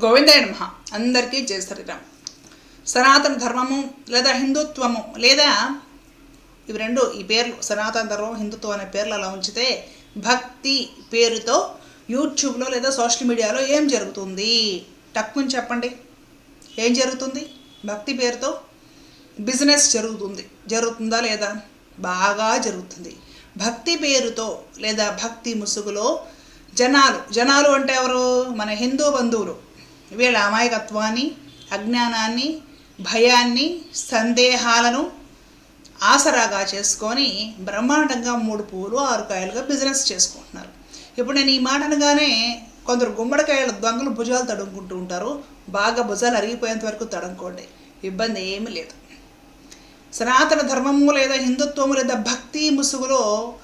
గోవిందయ నమ. అందరికీ జయ శ్రీరామ్. సనాతన ధర్మము లేదా హిందుత్వము లేదా ఇవి రెండు ఈ పేర్లు సనాతన ధర్మం హిందుత్వం అనే పేర్లు అలా ఉంచితే భక్తి పేరుతో యూట్యూబ్లో లేదా సోషల్ మీడియాలో ఏం జరుగుతుంది? టక్కుని చెప్పండి. ఏం జరుగుతుంది? భక్తి పేరుతో బిజినెస్ జరుగుతుంది. జరుగుతుందా లేదా? బాగా జరుగుతుంది. భక్తి పేరుతో లేదా భక్తి ముసుగులో జనాలు జనాలు అంటే ఎవరు? మన హిందూ బంధువులు. వీళ్ళ అమాయకత్వాన్ని అజ్ఞానాన్ని భయాన్ని సందేహాలను ఆసరాగా చేసుకొని బ్రహ్మాండంగా మూడు పువ్వులు ఆరు కాయలుగా బిజినెస్ చేసుకుంటున్నారు. ఇప్పుడు నేను ఈ మాట అనగానే కొందరు గుమ్మడికాయల దొంగలు భుజాలు తడుముకుంటూ ఉంటారు. బాగా భుజాలు అరిగిపోయేంత వరకు తడుముకోండి. ఇబ్బంది ఏమీ లేదు. సనాతన ధర్మము లేదా హిందుత్వము లేదా భక్తి ముసుగులో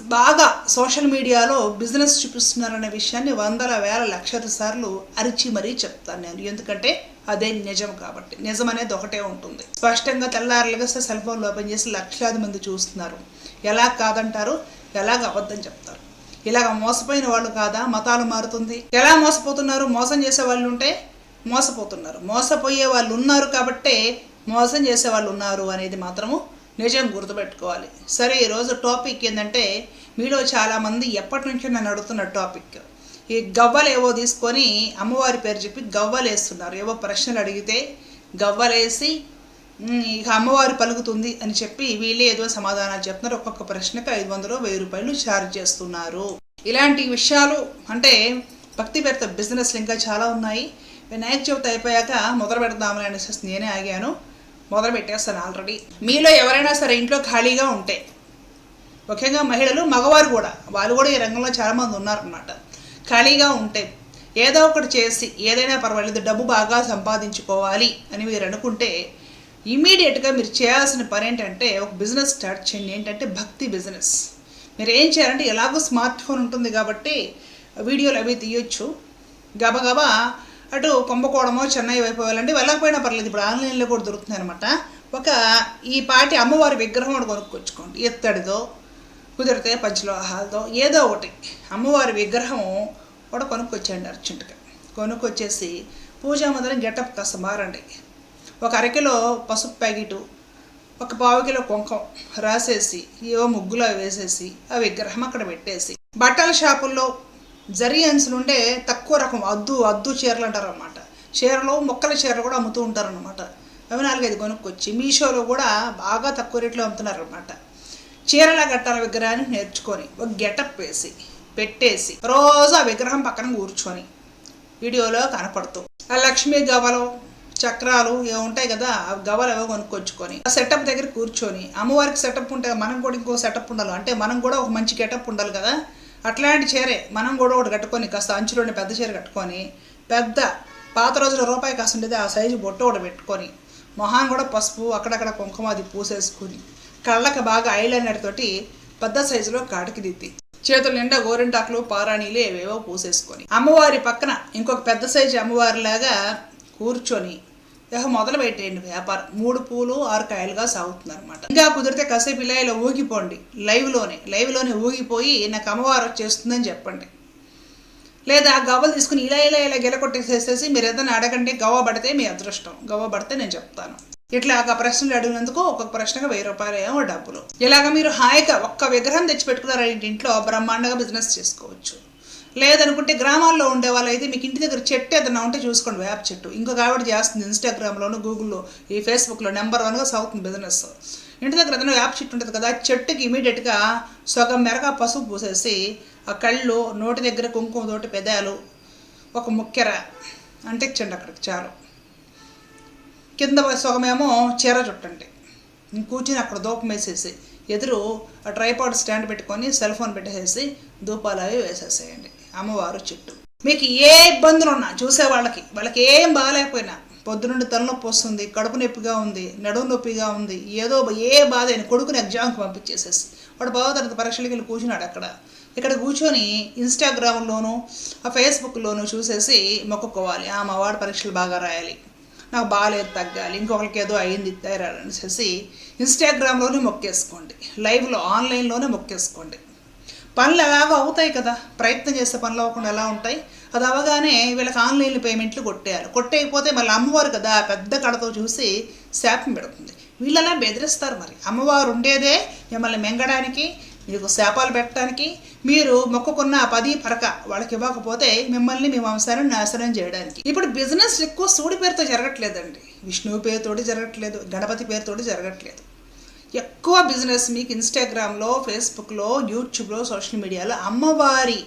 బాగా సోషల్ మీడియాలో బిజినెస్ చూపిస్తున్నారనే విషయాన్ని వందల వేల లక్షల సార్లు అరిచి మరీ చెప్తాను నేను. ఎందుకంటే అదే నిజం కాబట్టి. నిజం అనేది ఒకటే ఉంటుంది. స్పష్టంగా తెల్లారులుగా సెల్ ఫోన్లు ఓపెన్ చేసి లక్షలాది మంది చూస్తున్నారు. ఎలా కాదంటారు? ఎలాగ అబద్ధం చెప్తారు? ఇలాగ మోసపోయిన వాళ్ళు కాదా? మతాలు మారుతుంది. ఎలా మోసపోతున్నారు? మోసం చేసే వాళ్ళు ఉంటే మోసపోతున్నారు. మోసపోయే వాళ్ళు ఉన్నారు కాబట్టే మోసం చేసే వాళ్ళు ఉన్నారు అనేది మాత్రము నిజం గుర్తుపెట్టుకోవాలి. సరే ఈరోజు టాపిక్ ఏంటంటే మీలో చాలామంది ఎప్పటి నుంచో నన్ను అడుగుతున్న టాపిక్ ఈ గవ్వలు ఏవో తీసుకొని అమ్మవారి పేరు చెప్పి గవ్వలు వేస్తున్నారు. ఏవో ప్రశ్నలు అడిగితే గవ్వలేసి ఇక అమ్మవారు పలుకుతుంది అని చెప్పి వీళ్ళే ఏదో సమాధానాలు చెప్తున్నారు. ఒక్కొక్క ప్రశ్నకు ఐదు వందలు వెయ్యి రూపాయలు ఛార్జ్ చేస్తున్నారు. ఇలాంటి విషయాలు అంటే భక్తి పెడత బిజినెస్లు ఇంకా చాలా ఉన్నాయి. వినాయక చవితి అయిపోయాక మొదలు పెడదామని అనేసి నేనే ఆగాను. మొదలు పెట్టేస్తాను ఆల్రెడీ మీలో ఎవరైనా సరే ఇంట్లో ఖాళీగా ఉంటే ముఖ్యంగా మహిళలు మగవారు కూడా వాళ్ళు కూడా ఈ రంగంలో చాలామంది ఉన్నారనమాట ఖాళీగా ఉంటే ఏదో ఒకటి చేసి ఏదైనా పర్వాలేదు డబ్బు బాగా సంపాదించుకోవాలి అని మీరు అనుకుంటే ఇమీడియట్గా మీరు చేయాల్సిన పని ఏంటంటే ఒక బిజినెస్ స్టార్ట్ చేయండి. ఏంటంటే భక్తి బిజినెస్ మీరు ఏం చేయాలంటే ఎలాగో స్మార్ట్ ఫోన్ ఉంటుంది కాబట్టి వీడియోలు అవి తీయొచ్చు. గబగబా అటు కుంభకోణమో చెన్నై వైపు వెళ్ళండి. వెళ్ళకపోయినా పర్లేదు ఇప్పుడు ఆన్లైన్లో కూడా దొరుకుతుంది అనమాట ఒక ఈ పాటి అమ్మవారి విగ్రహం ఒకటి కొనుక్కొచ్చుకోండి. ఎత్తడిదో కుదిరితే పంచలోహాలతో ఏదో ఒకటి. అమ్మవారి విగ్రహం కూడా కొనుక్కొచ్చేయండి అర్జెంటుగా. కొనుక్కొచ్చేసి పూజా మందిరం గెటప్ కాస్త మారండి. ఒక అరకిలో పసుపు ప్యాకెటు ఒక పావు కిలో కుంకం రాసేసి ఏవో ముగ్గులో వేసేసి ఆ విగ్రహం అక్కడ పెట్టేసి. బట్టల షాపుల్లో జరియన్స్లు అంచులు ఉంటే తక్కువ రకం అద్దు అద్దు చీరలు అంటారు అనమాట చీరలు మొక్కల చీరలు కూడా అమ్ముతూ ఉంటారనమాట అవి నాలుగైదు కొనుక్కొచ్చి మీషోలో కూడా బాగా తక్కువ రేట్లో అమ్ముతున్నారు అనమాట చీరల గట్టాల విగ్రహాన్ని నేర్చుకొని ఒక గెటప్ వేసి పెట్టేసి రోజు ఆ విగ్రహం పక్కన కూర్చొని వీడియోలో కనపడుతూ. ఆ లక్ష్మీ గవలు చక్రాలు ఏ ఉంటాయి కదా ఆ గవలు ఏవో కొనుక్కొచ్చుకొని ఆ సెటప్ దగ్గర కూర్చొని అమ్మవారికి సెటప్ ఉంటే మనం కూడా ఇంకో సెటప్ ఉండాలి. అంటే మనం కూడా ఒక మంచి గెటప్ ఉండాలి కదా. అట్లాంటి చీరే మనం కూడా ఒకటి కట్టుకొని కాస్త అంచులోని పెద్ద చీర కట్టుకొని పెద్ద పాత రోజుల రూపాయి కాస్త ఉండేది ఆ సైజు బొట్టు ఒకటి పెట్టుకొని మొహాన్ కూడా పసుపు అక్కడక్కడ కుంకుమ అది పూసేసుకుని కళ్ళకి బాగా ఐలైనర్ తోటి పెద్ద సైజులో కాటికి దిద్ది చేతుల నిండా గోరింటాకులు పారాణీలు ఏవేవో పూసేసుకొని అమ్మవారి పక్కన ఇంకొక పెద్ద సైజు అమ్మవారిలాగా కూర్చొని ఇక మొదలు పెట్టేయండి వ్యాపారం. మూడు పూలు ఆరు కాయలుగా సాగుతుంది అనమాట ఇంకా కుదిరితే కాసేపు ఇలా ఇలా ఊగిపోండి. లైవ్లోనే లైవ్లోనే ఊగిపోయి నాకు అమ్మవారు వచ్చేస్తుందని చెప్పండి. లేదా గవ్వలు తీసుకుని ఇలా ఇలా ఇలా గెలకొట్టేసేసేసి మీరు ఏదైనా అడగండి గవ్వ పడితే మీ అదృష్టం. గవ్వ పడితే నేను చెప్తాను. ఇట్లా ఒక ప్రశ్నలు అడిగినందుకు ఒక్కొక్క ప్రశ్నకు వెయ్యి రూపాయలు ఏమో డబ్బులు. ఇలాగ మీరు హాయిగా ఒక్క విగ్రహం తెచ్చిపెట్టుకున్నారు ఇంట్లో బ్రహ్మాండంగా బిజినెస్ చేసుకోవచ్చు. లేదనుకుంటే గ్రామాల్లో ఉండే వాళ్ళైతే మీకు ఇంటి దగ్గర చెట్టు ఏదైనా ఉంటే చూసుకోండి వేప చెట్టు. ఇంకొక ఆవిడ చేస్తుంది ఇన్స్టాగ్రామ్లోను గూగుల్లో ఈ ఫేస్బుక్లో నెంబర్ వన్గా సాగుతుంది బిజినెస్ ఇంటి దగ్గర ఏదైనా వేప చెట్టు ఉంటుంది కదా చెట్టుకి ఇమీడియట్గా సగం మెరగ పసుపు పూసేసి ఆ కళ్ళు నోటి దగ్గర కుంకుమ తోటి పెదాలు ఒక ముక్కెర అంటించండి అక్కడికి చాలు. కింద సగమేమో చీర చుట్టండి. కూర్చుని అక్కడ దూపం వేసేసి ఎదురు ఆ ట్రైపాడ్ స్టాండ్ పెట్టుకొని సెల్ ఫోన్ పెట్టేసేసి ధూపాలు అవి వేసేసేయండి. అమ్మవారు చెట్టు. మీకు ఏ ఇబ్బందులు ఉన్నా చూసే వాళ్ళకి వాళ్ళకి ఏం బాగాలేకపోయినా పొద్దునుండి తలనొప్పి వస్తుంది కడుపు నొప్పిగా ఉంది నడుము నొప్పిగా ఉంది ఏదో ఏ బాధ అయినా కొడుకుని ఎగ్జామ్కి పంపించేసేసి వాడు బాగా తర్వాత పరీక్షలకి వెళ్ళి కూర్చున్నాడు అక్కడ. ఇక్కడ కూర్చొని ఇన్స్టాగ్రామ్లోను ఆ ఫేస్బుక్లోను చూసేసి మొక్కుకోవాలి. ఆ మా వాడు పరీక్షలు బాగా రాయాలి. నాకు బాగాలేదు తగ్గాలి ఇంకొకరికి ఏదో అయింది థైరాయిడ్ అనేసి ఇన్స్టాగ్రామ్లోనే మొక్కేసుకోండి. లైవ్లో ఆన్లైన్లోనే మొక్కేసుకోండి. పనులు ఎలాగో అవుతాయి కదా. ప్రయత్నం చేసే పనులు అవ్వకుండా ఎలా ఉంటాయి? అది అవగానే వీళ్ళకి ఆన్లైన్ పేమెంట్లు కొట్టేయాలి. కొట్టేయకపోతే మళ్ళీ అమ్మవారు కదా పెద్ద కడతో చూసి శాపం పెడుతుంది. వీళ్ళలా బెదిరిస్తారు మరి. అమ్మవారు ఉండేదే మిమ్మల్ని మెంగడానికి మీకు శాపాలు పెట్టడానికి. మీరు మొక్కుకున్న పది పరక వాళ్ళకి ఇవ్వకపోతే మిమ్మల్ని మీ వంశాన్ని నాశనం చేయడానికి. ఇప్పుడు బిజినెస్ ఎక్కువ సూడి పేరుతో జరగట్లేదండి. విష్ణువు పేరుతోటి జరగట్లేదు గణపతి పేరుతోటి జరగట్లేదు. ఎక్కువ బిజినెస్ మీకు ఇన్స్టాగ్రామ్లో ఫేస్బుక్లో యూట్యూబ్లో సోషల్ మీడియాలో అమ్మవారి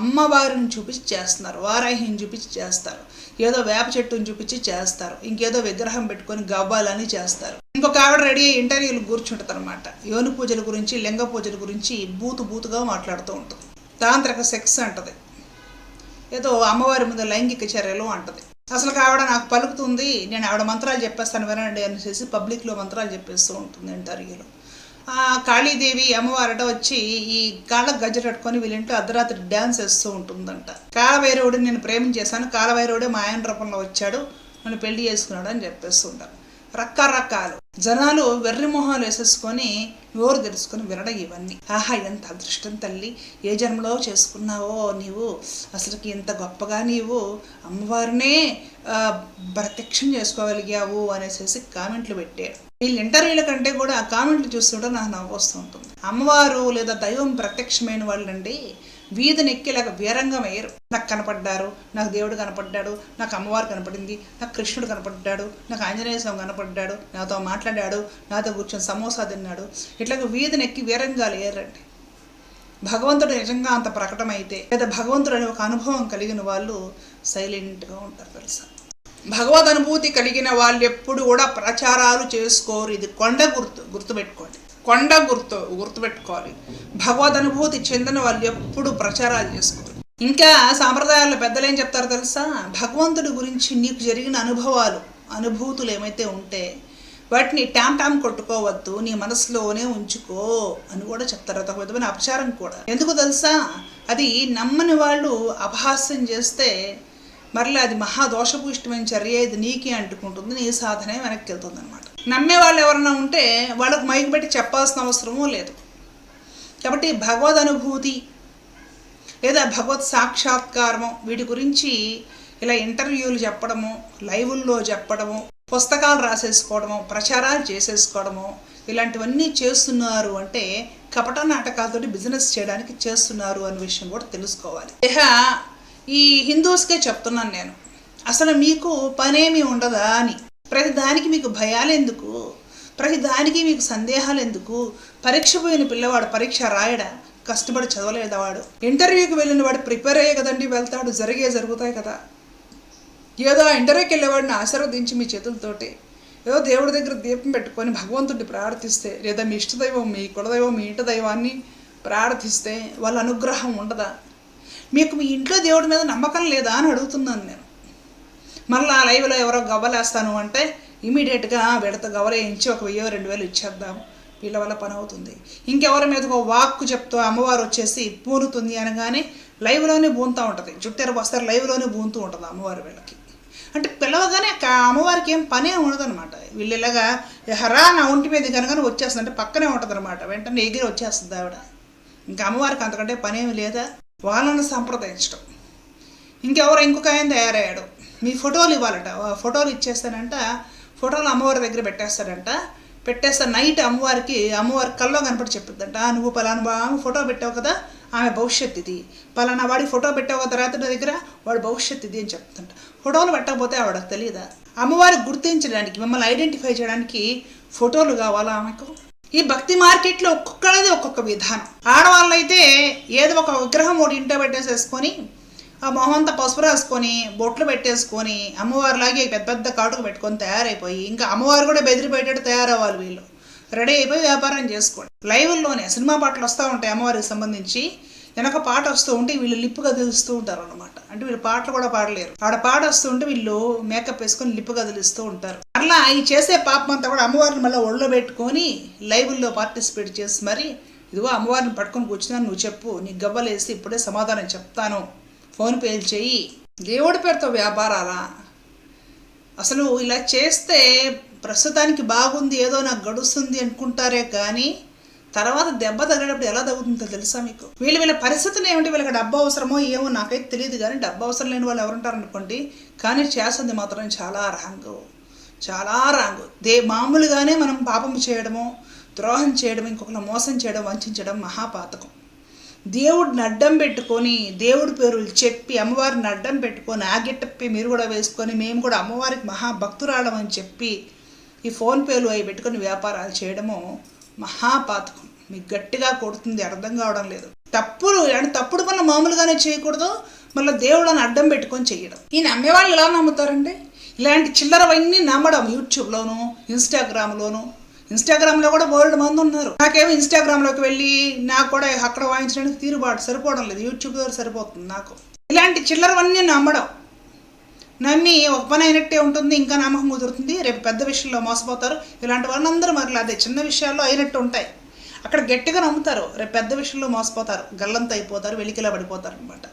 అమ్మవారిని చూపించి చేస్తున్నారు. వారాహిని చూపించి చేస్తారు. ఏదో వేప చెట్టుని చూపించి చేస్తారు. ఇంకేదో విగ్రహం పెట్టుకొని గవ్వాలని చేస్తారు. ఇంకొక ఆవిడ రెడీ అయ్యి ఇంటర్వ్యూలు కూర్చుంటుంది అనమాట యోని పూజల గురించి లింగ పూజల గురించి బూతు బూతుగా మాట్లాడుతూ ఉంటుంది. తాంత్రిక సెక్స్ అంటది. ఏదో అమ్మవారి ముందు లైంగిక చర్యలు అంటది. అసలు ఆవిడ నాకు పలుకుతుంది నేను ఆవిడ మంత్రాలు చెప్పేస్తాను వినండి అనేసి పబ్లిక్లో మంత్రాలు చెప్పేస్తూ ఉంటుంది ఇంటర్వ్యూలో. కాళీదేవి అమ్మవారట వచ్చి ఈ కాళ్ళకు గజ్జలు కట్టుకొని వీళ్ళింట్లో అర్ధరాత్రి డ్యాన్స్ వేస్తూ ఉంటుందంట. కాలభైరవుడు నేను ప్రేమించేశాను కాలభైరవుడే మా ఆయన రూపంలో వచ్చాడు నన్ను పెళ్ళి చేసుకున్నాడు అని చెప్పేస్తుంటారు. రకరకాలు. జనాలు వెర్రి మొహాలు వేసేసుకొని ఎవరు తెలుసుకొని వినడం ఇవన్నీ. ఆహా ఎంత అదృష్టం తల్లి. ఏ జన్మలో చేసుకున్నావో నీవు? అసలుకి ఇంత గొప్పగా నీవు? అమ్మవారినే ప్రత్యక్షం చేసుకోగలిగావు అనేసి కామెంట్లు పెట్టాడు వీళ్ళ ఇంటర్వ్యూల కంటే కూడా ఆ కామెంట్లు చూస్తుంటే నాకు నవ్వు వస్తూ ఉంటుంది. అమ్మవారు లేదా దైవం ప్రత్యక్షమైన వాళ్ళండి. వీధి నెక్కిలా వీరంగమయ్యారు నాకు కనపడ్డారు నాకు దేవుడు కనపడ్డాడు నాకు అమ్మవారు కనపడింది నాకు కృష్ణుడు కనపడ్డాడు నాకు ఆంజనేయ స్వామి కనపడ్డాడు నాతో మాట్లాడాడు నాతో కూర్చొని సమోసా తిన్నాడు. ఇట్లాగ వీధిని ఎక్కి వీరంగాలు ఏరండి భగవంతుడు నిజంగా అంత ప్రకటమైతే లేదా భగవంతుడు అనే ఒక అనుభవం కలిగిన వాళ్ళు సైలెంట్గా ఉంటారు తెలుసా? భగవద్ అనుభూతి కలిగిన వాళ్ళు ఎప్పుడు కూడా ప్రచారాలు చేసుకోరు. ఇది కొండ గుర్తు గుర్తుపెట్టుకోండి. కొండ గుర్తు గుర్తుపెట్టుకోవాలి. భగవద్ అనుభూతి చెందిన వాళ్ళు ఎప్పుడు ప్రచారాలు చేసుకోరు ఇంకా సాంప్రదాయాల్లో పెద్దలు ఏం చెప్తారో తెలుసా? భగవంతుడి గురించి నీకు జరిగిన అనుభవాలు అనుభూతులు ఏమైతే ఉంటే వాటిని టామ్ ట్యామ్ కొట్టుకోవద్దు నీ మనసులోనే ఉంచుకో అని కూడా చెప్తారు. అదొక విధమైన అపచారం కూడా. ఎందుకు తెలుసా? అది నమ్మని వాళ్ళు అపహాస్యం చేస్తే మరలా అది మహాదోషపుష్టమైన చర్య ఇది నీకే అంటుకుంటుంది నీ సాధనే వెనక్కి వెళ్తుంది అనమాట నమ్మే వాళ్ళు ఎవరైనా ఉంటే వాళ్ళకు మైక్ పెట్టి చెప్పాల్సిన అవసరమూ లేదు. కాబట్టి భగవద్ అనుభూతి లేదా భగవత్ సాక్షాత్కారము వీటి గురించి ఇలా ఇంటర్వ్యూలు చెప్పడము లైవుల్లో చెప్పడము పుస్తకాలు రాసేసుకోవడము ప్రచారాలు చేసేసుకోవడము ఇలాంటివన్నీ చేస్తున్నారు అంటే కపట నాటకాలతోటి బిజినెస్ చేయడానికి చేస్తున్నారు అనే విషయం కూడా తెలుసుకోవాలి. ఇహ ఈ హిందూస్కే చెప్తున్నాను నేను. అసలు మీకు పనేమి ఉండదా అని. ప్రతి దానికి మీకు భయాలు ఎందుకు ప్రతి దానికి మీకు సందేహాలు ఎందుకు పరీక్ష పోయిన పిల్లవాడు పరీక్ష రాయడా? కష్టపడి చదవలేదా వాడు? ఇంటర్వ్యూకి వెళ్ళిన వాడు ప్రిపేర్ అయ్యే కదండి వెళ్తాడు జరిగే జరుగుతాయి కదా. ఏదో ఆ ఇంటర్వ్యూకి వెళ్ళేవాడిని ఆశీర్వదించి మీ చేతులతోటి. ఏదో దేవుడి దగ్గర దీపం పెట్టుకొని భగవంతుడిని ప్రార్థిస్తే లేదా మీ ఇష్టదైవం మీ కులదైవం మీ ఇంటి దైవాన్ని ప్రార్థిస్తే వాళ్ళ అనుగ్రహం ఉండదా? మీకు మీ ఇంట్లో దేవుడి మీద నమ్మకం లేదా అని అడుగుతున్నాను నేను. మళ్ళీ ఆ లైవ్లో ఎవరో గవ్వలేస్తాను అంటే ఇమీడియట్గా వీళ్ళతో గవ్వలేయించి ఒక వెయ్యో రెండు వేలు ఇచ్చేద్దాం. వీళ్ళ వల్ల పని అవుతుంది. ఇంకెవరి మీద ఒక వాక్కు చెప్తూ అమ్మవారు వచ్చేసి పూనుతుంది అనగానే లైవ్లోనే బూంతూ ఉంటుంది. జుట్టెర వస్తారు లైవ్లోనే బూంతూ ఉంటుంది అమ్మవారి వీళ్ళకి. అంటే పిలవగానే అమ్మవారికి ఏం పనే ఉండదన్నమాట. వీళ్ళు ఇలాగా హరా నా ఒంటి మీద కనుక వచ్చేస్తుంది. అంటే పక్కనే ఉంటుంది అనమాట వెంటనే ఎగిరి వచ్చేస్తుంది ఆవిడ. ఇంకా అమ్మవారికి అంతకంటే పనేమి లేదా? వాళ్ళని సంప్రదించడం ఇంకెవరో ఇంకొక ఆయన తయారయ్యాడు. మీ ఫోటోలు ఇవ్వాలట. ఫోటోలు ఇచ్చేస్తానంట. ఫోటోలు అమ్మవారి దగ్గర పెట్టేస్తాడంట పెట్టేస్తా నైట్ అమ్మవారికి అమ్మవారి కల్లో కనపడి చెప్తుందంట నువ్వు పలానా ఆమె ఫోటో పెట్టావు కదా ఆమె భవిష్యత్తు ఇది. పలానా వాడి ఫోటో పెట్టావు కదా రాత్రి దగ్గర వాడు భవిష్యత్తు ఇది అని చెప్తుంట. ఫోటోలు పెట్టకపోతే ఆవిడకు తెలియదా అమ్మవారికి గుర్తించడానికి మిమ్మల్ని ఐడెంటిఫై చేయడానికి ఫోటోలు కావాలా ఆమెకు? ఈ భక్తి మార్కెట్లో ఒక్కొక్కరిది ఒక్కొక్క విధానం. ఆడవాళ్ళైతే ఏదో ఒక విగ్రహం ఒకటి ఇంటో పెట్టేసేసుకొని ఆ మొహం అంతా పసుపు రాసుకొని బొట్లు పెట్టేసుకొని అమ్మవారిలాగే పెద్ద పెద్ద కాటుకు పెట్టుకొని తయారైపోయి ఇంకా అమ్మవారు కూడా బెదిరిపోయేటట్టు తయారవ్వాలి వీళ్ళు. రెడీ అయిపోయి వ్యాపారం చేసుకోండి. లైవ్లోనే సినిమా పాటలు వస్తూ ఉంటాయి అమ్మవారికి సంబంధించి. వెనక పాట వస్తూ ఉంటే వీళ్ళు లిప్పుగా కదిలిస్తూ ఉంటారు అనమాట అంటే వీళ్ళు పాటలు కూడా పాడలేరు. ఆడ పాట వస్తూ ఉంటే వీళ్ళు మేకప్ వేసుకొని లిప్పుగా కదిలిస్తూ ఉంటారు. అట్లా ఈ చేసే పాపం అంతా కూడా అమ్మవారిని మళ్ళీ ఒళ్ళో పెట్టుకొని లైవ్ల్లో పార్టిసిపేట్ చేసి మరి ఇదిగో అమ్మవారిని పట్టుకొని కూర్చున్నాను నువ్వు చెప్పు నీకు గవ్వలేసి ఇప్పుడే సమాధానం చెప్తాను. ఫోన్ పేలు చెయ్యి దేవుడి పేరుతో వ్యాపారాలా? అసలు ఇలా చేస్తే ప్రస్తుతానికి బాగుంది ఏదో నాకు గడుస్తుంది అనుకుంటారే కానీ తర్వాత దెబ్బ తగిలేటప్పుడు ఎలా తగ్గుతుందో తెలుసా మీకు? వీళ్ళ వీళ్ళ పరిస్థితులు ఏమిటి? వీళ్ళకి డబ్బు అవసరమో ఏమో నాకైతే తెలియదు కానీ డబ్బు అవసరం లేని వాళ్ళు ఎవరుంటారు అనుకోండి కానీ చేస్తుంది మాత్రం చాలా రాంగు. చాలా రాంగు. దే మామూలుగానే మనం పాపం చేయడము ద్రోహం చేయడం ఇంకొకరు మోసం చేయడం వంచడం మహాపాతకం. దేవుడిని అడ్డం పెట్టుకొని దేవుడి పేరులు చెప్పి అమ్మవారిని అడ్డం పెట్టుకొని ఆగిట్టప్పి మీరు కూడా వేసుకొని మేము కూడా అమ్మవారికి మహాభక్తురాళ్ళం అని చెప్పి ఈ ఫోన్పేలు అవి పెట్టుకొని వ్యాపారాలు చేయడము మహాపాతకం. మీకు గట్టిగా కొడుతుంది అర్థం కావడం లేదు. తప్పులు అంటే తప్పుడు పనులు మామూలుగానే చేయకూడదు మళ్ళీ దేవుళ్ళని అడ్డం పెట్టుకొని చేయడం. ఈ నమ్మేవాళ్ళు ఎలా నమ్ముతారండి? ఇలాంటి చిల్లరవన్నీ నమ్మడం యూట్యూబ్లోను ఇన్స్టాగ్రామ్లోను ఇన్స్టాగ్రామ్లో కూడా బోల్డ్ మంది ఉన్నారు. నాకేమో ఇన్స్టాగ్రామ్లోకి వెళ్ళి నాకు కూడా అక్కడ వాయించడానికి తీరుబాటు సరిపోవడం లేదు. యూట్యూబ్ ద్వారా సరిపోతుంది నాకు. ఇలాంటి చిల్లరవన్నీ నమ్మడం. నమ్మి ఒక పని అయినట్టే ఉంటుంది ఇంకా నమ్మకం కుదురుతుంది. రేపు పెద్ద విషయంలో మోసపోతారు. ఇలాంటి వాళ్ళందరూ మరి అదే చిన్న విషయాల్లో అయినట్టు ఉంటాయి. అక్కడ గట్టిగా నమ్ముతారు. రేపు పెద్ద విషయంలో మోసపోతారు. గల్లంత అయిపోతారు వెలికిలా పడిపోతారు అనమాట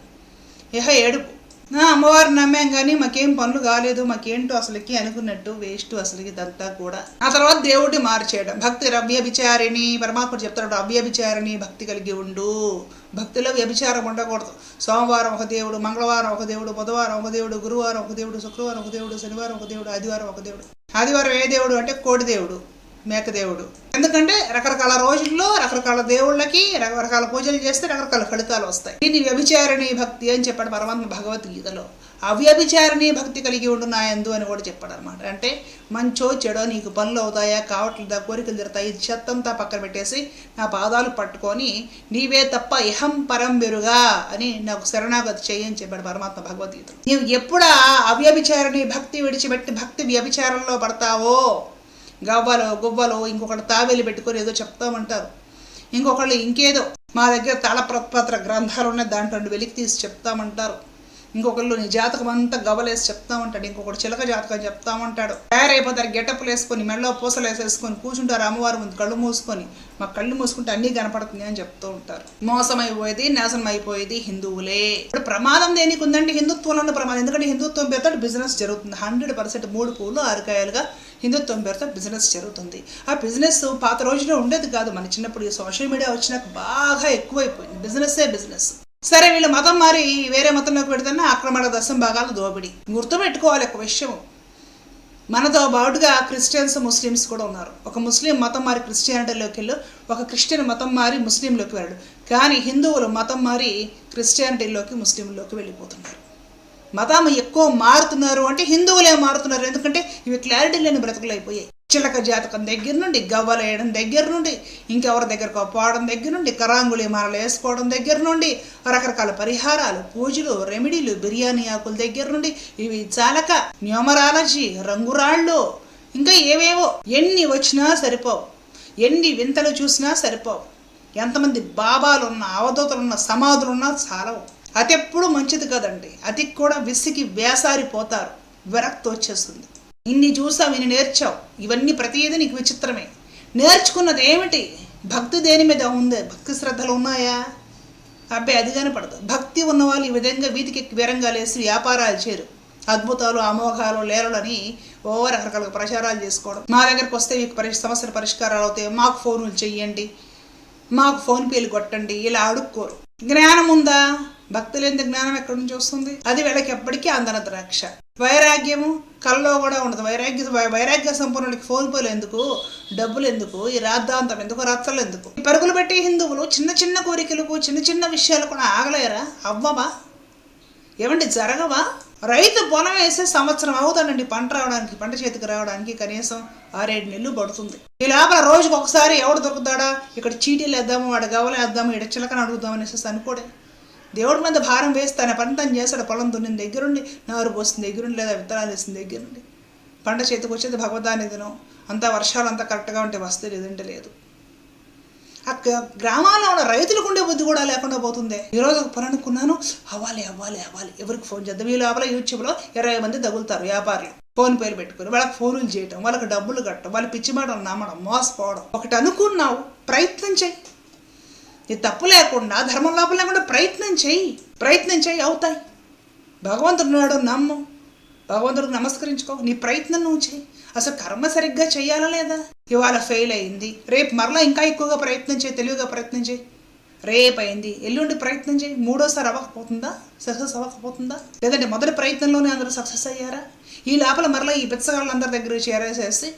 ఇహ ఏడుపు. అమ్మవారిని నమ్మాం కానీ మాకేం పనులు కాలేదు మాకేంటో అసలుకి అనుకున్నట్టు వేస్ట్ అసలుకి ఇదంతా కూడా. ఆ తర్వాత దేవుడిని మార్చేయడం. భక్తి రవ్యభిచారిణి పరమాత్ముడు చెప్తాడు అవ్యభిచారిణి భక్తి కలిగి ఉండు. భక్తిలో వ్యభిచారం ఉండకూడదు. సోమవారం ఒక దేవుడు మంగళవారం ఒక దేవుడు బుధవారం ఒక దేవుడు గురువారం ఒక దేవుడు శుక్రవారం ఒక దేవుడు శనివారం ఒక దేవుడు ఆదివారం ఒక దేవుడు. ఆదివారం ఏ దేవుడు అంటే కోడి దేవుడు. మేక దేవుడు ఎందుకంటే రకరకాల రోజుల్లో రకరకాల దేవుళ్ళకి రకరకాల పూజలు చేస్తే రకరకాల ఫలితాలు వస్తాయి. దీన్ని వ్యభిచారిణి భక్తి అని చెప్పాడు పరమాత్మ భగవద్గీతలో. అవ్యభిచారిణి భక్తి కలిగి ఉండు నా అని కూడా చెప్పాడు అనమాట అంటే మంచో చెడో నీకు పనులు అవుతాయా కావట్లేదా కోరికలు తిరుతాయి చెత్తంతా పక్కన పెట్టేసి నా పాదాలు పట్టుకొని నీవే తప్ప ఇహం పరం వెరుగా అని నాకు శరణాగతి చెయ్యి అని చెప్పాడు పరమాత్మ భగవద్గీత నీవు ఎప్పుడా అవ్యభిచారిణి భక్తి విడిచిపెట్టి భక్తి వ్యభిచారంలో పడతావో గవ్వలో గువ్వలో ఇంకొకటి తావేలు పెట్టుకొని ఏదో చెప్తామంటారు. ఇంకొకళ్ళు ఇంకేదో మా దగ్గర తాళప్రపత్ర గ్రంథాలు ఉన్నాయి దాంట్లో వెలికి తీసి చెప్తామంటారు. ఇంకొకళ్ళు నీ జాతకం అంతా గవ్వలేసి చెప్తామంటాడు. ఇంకొకటి చిలక జాతకం చెప్తామంటాడు. తయారైపోతారు గెటప్లు వేసుకొని మెడలో పూసలు వేసేసుకొని కూర్చుంటారు అమ్మవారి ముందు కళ్ళు మూసుకొని. మా కళ్ళు మూసుకుంటే అన్నీ కనపడుతుంది అని చెప్తూ ఉంటారు. మోసం అయిపోయేది నాశనం అయిపోయేది హిందువులే. ఇప్పుడు ప్రమాదం దేనికి ఉందంటే హిందుత్వంలో ప్రమాదం. ఎందుకంటే హిందుత్వం పేరుతో బిజినెస్ జరుగుతుంది. హండ్రెడ్ పర్సెంట్ మూడు పూలు ఆరుకాయలుగా హిందుత్వం పేరుతో బిజినెస్ జరుగుతుంది. ఆ బిజినెస్ పాత రోజుల్లో ఉండేది కాదు. మన చిన్నప్పుడు ఈ సోషల్ మీడియా వచ్చినాక బాగా ఎక్కువైపోయింది. బిజినెస్సే బిజినెస్ సరే వీళ్ళు మతం మారి వేరే మతంలోకి పెడితేనే ఆక్రమణ దశం భాగాలు దోపిడి. గుర్తుపెట్టుకోవాలి ఒక విషయం. మనతో బాటుగా క్రిస్టియన్స్ ముస్లిమ్స్ కూడా ఉన్నారు. ఒక ముస్లిం మతం మారి క్రిస్టియానిటీలోకి వెళ్ళు. ఒక క్రిస్టియన్ మతం మారి ముస్లింలోకి వెళ్ళడు. కానీ హిందువులు మతం మారి క్రిస్టియానిటీలోకి ముస్లింలోకి వెళ్ళిపోతున్నారు. మతం ఎక్కువ మారుతున్నారు అంటే హిందువులే మారుతున్నారు. ఎందుకంటే ఇవి క్లారిటీ లేని బ్రతుకులు అయిపోయాయి. చిలక జాతకం దగ్గర నుండి గవ్వలు వేయడం దగ్గర నుండి ఇంకెవరి దగ్గరకు పోవడం దగ్గర నుండి కరాంగుళి మాలలు వేసుకోవడం దగ్గర నుండి రకరకాల పరిహారాలు పూజలు రెమెడీలు బిర్యానీ ఆకుల దగ్గర నుండి ఇవి చాలక న్యూమరాలజీ రంగురాళ్ళు ఇంకా ఏవేవో ఎన్ని వచ్చినా సరిపోవు. ఎన్ని వింతలు చూసినా సరిపోవు. ఎంతమంది బాబాలున్న అవధూతలున్న సమాధులున్నా చాలవు. అతి ఎప్పుడు మంచిది కదండి. అతి కూడా విసిగి వేసారిపోతారు. విరక్తి వచ్చేస్తుంది. ఇన్ని చూసావు ఇన్ని నేర్చావు. ఇవన్నీ ప్రతిదీ నీకు విచిత్రమే. నేర్చుకున్నది ఏమిటి? భక్తి దేని మీద ఉంది? భక్తి శ్రద్ధలు ఉన్నాయా? అబ్బాయి అది కనపడదు భక్తి ఉన్నవాళ్ళు ఈ విధంగా వీధికి ఎక్కి లేసి వ్యాపారాలు చేయరు. అద్భుతాలు అమోఘాలు లేరలని ఓ రకరకాల ప్రచారాలు చేసుకోవడం. మా దగ్గరకు వస్తే మీకు పరి సమస్యల పరిష్కారాలు అవుతాయి. మాకు ఫోన్లు చెయ్యండి. మాకు ఫోన్ పేలు కొట్టండి. ఇలా అడుక్కోరు. జ్ఞానం ఉందా భక్తి లేని జ్ఞానం ఎక్కడి నుంచి వస్తుంది? అది వీళ్ళకి ఎప్పటికీ అందన ద్రాక్ష వైరాగ్యము కళ్ళలో కూడా ఉండదు. వైరాగ్య వై- వైరాగ్య సంపన్నులకి ఫోన్ పోలు ఎందుకు? డబ్బులు ఎందుకు? ఈ రాద్ధాంతం ఎందుకు? రత్తలు ఎందుకు? ఈ పరుగులు పెట్టి హిందువులు చిన్న చిన్న కోరికలకు చిన్న చిన్న విషయాలు కూడా ఆగలేరా? అవ్వవా? ఏమండి జరగవా? రైతు పొలం వేసే సంవత్సరం అవుతానండి పంట రావడానికి పంట చేతికి రావడానికి కనీసం ఆరేడు నెలలు పడుతుంది. ఈ లోపల రోజుకి ఒకసారి ఎవడు దొరుకుతాడా? ఇక్కడ చీటీలు వేద్దాము వాడు గవలు వేద్దాము ఇక్కడ చిలకని అడుగుదాం అనేసి అనుకోడే. దేవుడి మీద భారం వేసి తన పంట తను చేస్తాడు పొలం దున్నిన దగ్గరుండి నారు పోసిన దగ్గరుండి లేదా విత్తనాలు వేసిన దగ్గరుండి పంట చేతికి వచ్చేది భగవద్ధానిదినం అంతా వర్షాలు అంతా కరెక్ట్గా ఉంటే వస్తే లేదంటే లేదు. ఆ గ్రామాల్లో ఉన్న రైతులకు ఉండే బుద్ధి కూడా లేకుండా పోతుంది. ఈరోజు ఒక పని అనుకున్నాను అవ్వాలి అవ్వాలి అవ్వాలి. ఎవరికి ఫోన్ చేద్దాం? ఈ లోపల యూట్యూబ్లో ఇరవై మంది తగులుతారు వ్యాపారులు. ఫోన్ పేరు పెట్టుకుని వాళ్ళకి ఫోన్లు చేయటం వాళ్ళకి డబ్బులు కట్టడం వాళ్ళ పిచ్చి మాటలు నమ్మడం మోసపోవడం. ఒకటి అనుకున్నావు ప్రయత్నం చేయి. నీ తప్పు లేకుండా ధర్మం లోపం లేకుండా ప్రయత్నం చెయ్యి ప్రయత్నం చేయి అవుతాయి. భగవంతుడు నాడు నమ్ము. భగవంతుడికి నమస్కరించుకో. నీ ప్రయత్నం నువ్వు చేయి. అసలు కర్మ సరిగ్గా చేయాలా లేదా? ఇవాళ ఫెయిల్ అయింది. రేపు మరలా ఇంకా ఎక్కువగా ప్రయత్నం చేయి తెలివిగా ప్రయత్నం చేయి. రేపు అయింది. ఎల్లుండి ప్రయత్నం చేయి. మూడోసారి అవ్వకపోతుందా? సక్సెస్ అవ్వకపోతుందా? లేదంటే మొదటి ప్రయత్నంలోనే అందరూ సక్సెస్ అయ్యారా? ఈ లోపల మరలా ఈ బిచ్చగాళ్ళందరి దగ్గర చేరేసేసి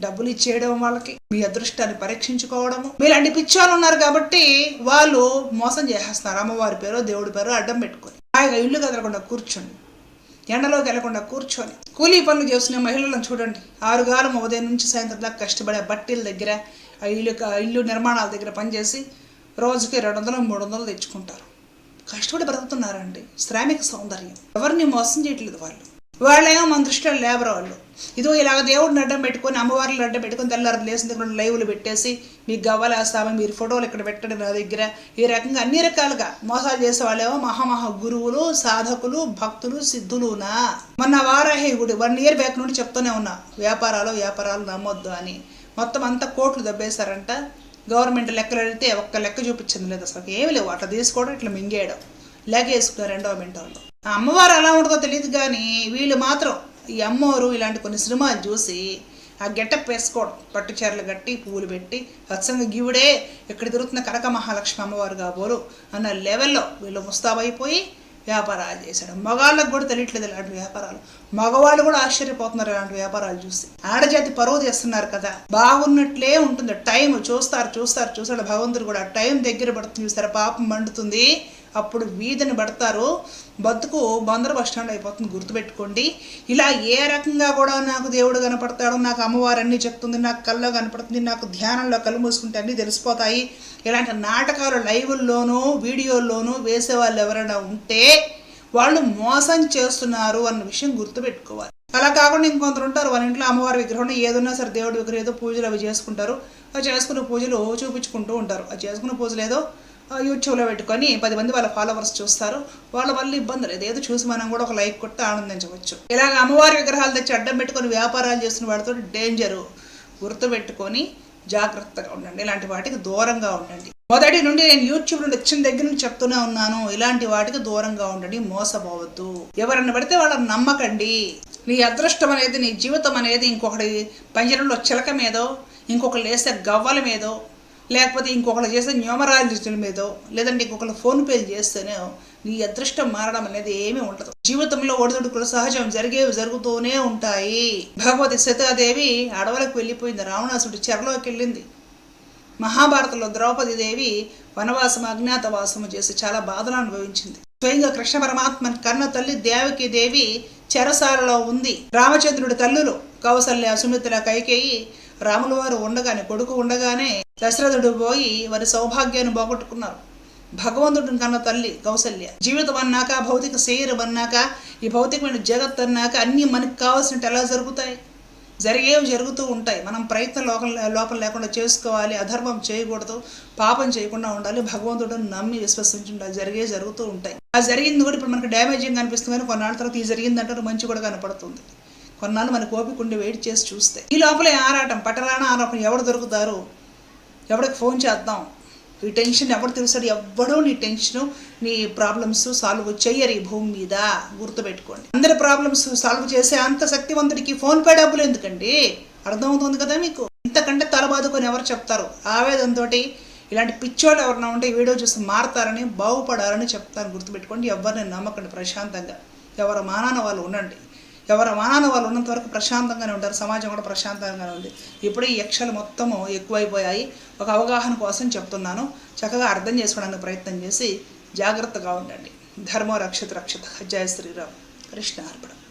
డబ్బులు ఇచ్చేయడం వాళ్ళకి మీ అదృష్టాన్ని పరీక్షించుకోవడము. మీలాంటి పిచ్చోళ్ళు ఉన్నారు కాబట్టి వాళ్ళు మోసం చేసేస్తున్నారు. అమ్మవారి పేరు దేవుడి పేరు అడ్డం పెట్టుకొని. హాయిగా ఇల్లు కదలకుండా కూర్చొని ఎండలోకి వెళ్ళకుండా కూర్చొని కూలీ పనులు చేస్తున్న మహిళలను చూడండి. ఆరుగాలం ఉదయం నుంచి సాయంత్రం దాకా కష్టపడే బట్టీల దగ్గర ఆ ఇల్లు ఇల్లు నిర్మాణాల దగ్గర పనిచేసి రోజుకి రెండు వందలు మూడు వందలు తెచ్చుకుంటారు. కష్టపడి బ్రతుకుతున్నారండి. శ్రామిక సౌందర్యం. ఎవరిని మోసం చేయట్లేదు వాళ్ళు. వాళ్ళేమో మన దృష్టిలో లేబర్ వాళ్ళు. ఇదో ఇలాగ దేవుడిని అడ్డం పెట్టుకొని అమ్మవారిని అడ్డం పెట్టుకొని తెల్లారు లేసిన దగ్గర లైవ్లు పెట్టేసి మీకు గవ్వలేస్తామని మీరు ఫోటోలు ఇక్కడ పెట్టండి నా దగ్గర. ఈ రకంగా అన్ని రకాలుగా మోసాలు చేసే వాళ్ళేమో మహామహా గురువులు సాధకులు భక్తులు సిద్ధులునా. మొన్న వారాహి గుడి వన్ ఇయర్ బ్యాక్ నుండి చెప్తూనే ఉన్నా వ్యాపారాలు వ్యాపారాలు నమ్మొద్దు అని. మొత్తం అంతా కోట్లు దబ్బేశారంట. గవర్నమెంట్ లెక్కలు అడిగితే ఒక్క లెక్క చూపించింది లేదు అసలు. ఏమి లేవు. అట్లా తీసుకోవడం ఇట్లా మింగేయడం. లెగేసుకున్నారు రెండవ మింటోళ్ళు. ఆ అమ్మవారు ఎలా ఉంటుందో తెలియదు కానీ వీళ్ళు మాత్రం ఈ అమ్మవారు ఇలాంటి కొన్ని సినిమాలు చూసి ఆ గెటప్ వేసుకోవడం పట్టు చీరలు కట్టి పువ్వులు పెట్టి సత్సంగ గివుడే ఇక్కడ తిరుగుతున్న కనక మహాలక్ష్మి అమ్మవారు కాబోలు అన్న లెవెల్లో వీళ్ళు ముస్తాబైపోయి వ్యాపారాలు చేశాడు మగాళ్ళకు కూడా తెలియట్లేదు ఇలాంటి వ్యాపారాలు. మగవాళ్ళు కూడా ఆశ్చర్యపోతున్నారు ఇలాంటి వ్యాపారాలు చూసి. ఆడజాతి పరువు చేస్తున్నారు కదా. బాగున్నట్లే ఉంటుంది. టైం చూస్తారు చూస్తారు చూసాడు భగవంతుడు కూడా టైం దగ్గర పడుతుంది. చూస్తారు పాపం మండుతుంది. అప్పుడు వీధిని పడతారు బతుకు బందరు బస్టాండ్ స్టాండ్ అయిపోతుంది. గుర్తుపెట్టుకోండి. ఇలా ఏ రకంగా కూడా నాకు దేవుడు కనపడతాడు నాకు అమ్మవారు అన్నీ చెప్తుంది నాకు కల్లో కనపడుతుంది నాకు ధ్యానంలో కళ్ళు మూసుకుంటే అన్నీ తెలిసిపోతాయి. ఇలాంటి నాటకాలు లైవ్ల్లోనూ వీడియోల్లోనూ వేసే వాళ్ళు ఎవరైనా ఉంటే వాళ్ళు మోసం చేస్తున్నారు అన్న విషయం గుర్తుపెట్టుకోవాలి. అలా కాకుండా ఇంకొందరు ఉంటారు. వాళ్ళ ఇంట్లో అమ్మవారి విగ్రహం ఏదన్నా సరే దేవుడి విగ్రహం ఏదో పూజలు అవి చేసుకుంటారు. అవి చేసుకున్న పూజలు చూపించుకుంటూ ఉంటారు. అది చేసుకున్న పూజలు ఏదో యూట్యూబ్లో పెట్టుకొని పది మంది వాళ్ళ ఫాలోవర్స్ చూస్తారు. వాళ్ళ వల్ల ఇబ్బంది లేదు. ఏదో చూసి మనం కూడా ఒక లైక్ కొట్టి ఆనందించవచ్చు. ఇలాగ అమ్మవారి విగ్రహాలు తెచ్చి అడ్డం పెట్టుకొని వ్యాపారాలు చేస్తున్న వాడితో డేంజరు గుర్తుపెట్టుకొని జాగ్రత్తగా ఉండండి. ఇలాంటి వాటికి దూరంగా ఉండండి. మొదటి నుండి నేను యూట్యూబ్ నుండి వచ్చిన దగ్గర నుంచి చెప్తూనే ఉన్నాను. ఇలాంటి వాటికి దూరంగా ఉండండి. మోసపోవద్దు. ఎవరన్నా పడితే వాళ్ళని నమ్మకండి. నీ అదృష్టం అనేది నీ జీవితం అనేది ఇంకొకటి పంజరంలో చిలక మీదో ఇంకొకరు వేసే గవ్వల మీదో లేకపోతే ఇంకొకరు చేసే న్యూమరాలజిస్టుల మీదో లేదంటే ఇంకొకరు ఫోన్ పేలు చేస్తేనే నీ అదృష్టం మారడం అనేది ఏమీ ఉండదు. జీవితంలో ఒడిదుడుకులు సహజం జరిగేవి జరుగుతూనే ఉంటాయి. భగవతి సీతాదేవి అడవులకు వెళ్ళిపోయింది. రావణాసుడి చెరలోకి వెళ్ళింది. మహాభారతంలో ద్రౌపది దేవి వనవాసం అజ్ఞాతవాసము చేసి చాలా బాధలు అనుభవించింది. స్వయంగా కృష్ణ పరమాత్మ కన్న తల్లి దేవకి దేవి చెరసాలలో ఉంది. రామచంద్రుడి తల్లులు కౌసల్య సుమిత్ర కైకేయి రాములవారు ఉండగానే కొడుకు ఉండగానే దశరథుడు పోయి వారి సౌభాగ్యాన్ని పోగొట్టుకున్నారు. భగవంతుడిని కన్న తల్లి కౌసల్య. జీవితం అన్నాక భౌతిక శరీరం అన్నాక ఈ భౌతికమైన జగత్ అన్నాక అన్నీ మనకి కావాల్సినట్టు ఎలా జరుగుతాయి? జరిగేవి జరుగుతూ ఉంటాయి. మనం ప్రయత్నం లోపల లోపం లేకుండా చేసుకోవాలి అధర్మం చేయకూడదు పాపం చేయకుండా ఉండాలి భగవంతుడిని నమ్మి విశ్వసించి జరిగే జరుగుతూ ఉంటాయి. ఆ జరిగింది కూడా ఇప్పుడు మనకు డ్యామేజింగ్ కనిపిస్తుంది కానీ కొన్నాళ్ళ తర్వాత ఈ జరిగిందంటారు మంచి కూడా కనపడుతుంది. కొన్నాళ్ళు మనకు ఓపిక ఉండి వెయిట్ చేసి చూస్తే. ఈ లోపలే ఆరాటం పట్టరాన ఆరాటం ఎవరు దొరుకుతారు? ఎవరికి ఫోన్ చేద్దాం. ఈ టెన్షన్ ఎవరు తెలుసాడు? ఎవ్వడో నీ టెన్షన్ నీ ప్రాబ్లమ్స్ సాల్వ్ చెయ్యరు ఈ భూమి మీద. గుర్తుపెట్టుకోండి. అందరి ప్రాబ్లమ్స్ సాల్వ్ చేసే అంత శక్తివంతుడికి ఫోన్ పే డబ్బులు ఎందుకండి? అర్థమవుతుంది కదా మీకు? ఇంతకంటే తల బాదుకొని ఎవరు చెప్తారు? ఆవేదంతో ఇలాంటి పిచ్చోళ్ళు ఎవరైనా ఉంటే వీడియో చూసి మారతారని బాగుపడాలని చెప్తాను గుర్తుపెట్టుకోండి ఎవరిని నమ్మకండి ప్రశాంతంగా. ఎవరు మానాన వాళ్ళు ఉండండి. ఎవరు మానాన వాళ్ళు ఉన్నంత వరకు ప్రశాంతంగానే ఉంటారు సమాజం కూడా ప్రశాంతంగానే ఉంది. ఇప్పుడు ఈ యక్షలు మొత్తము ఎక్కువైపోయాయి. ఒక అవగాహన కోసం చెప్తున్నాను. చక్కగా అర్థం చేసుకోవడానికి ప్రయత్నం చేసి జాగ్రత్తగా ఉండండి. ధర్మో రక్షిత రక్షిత. జయ శ్రీరామ్. కృష్ణ అర్పణం.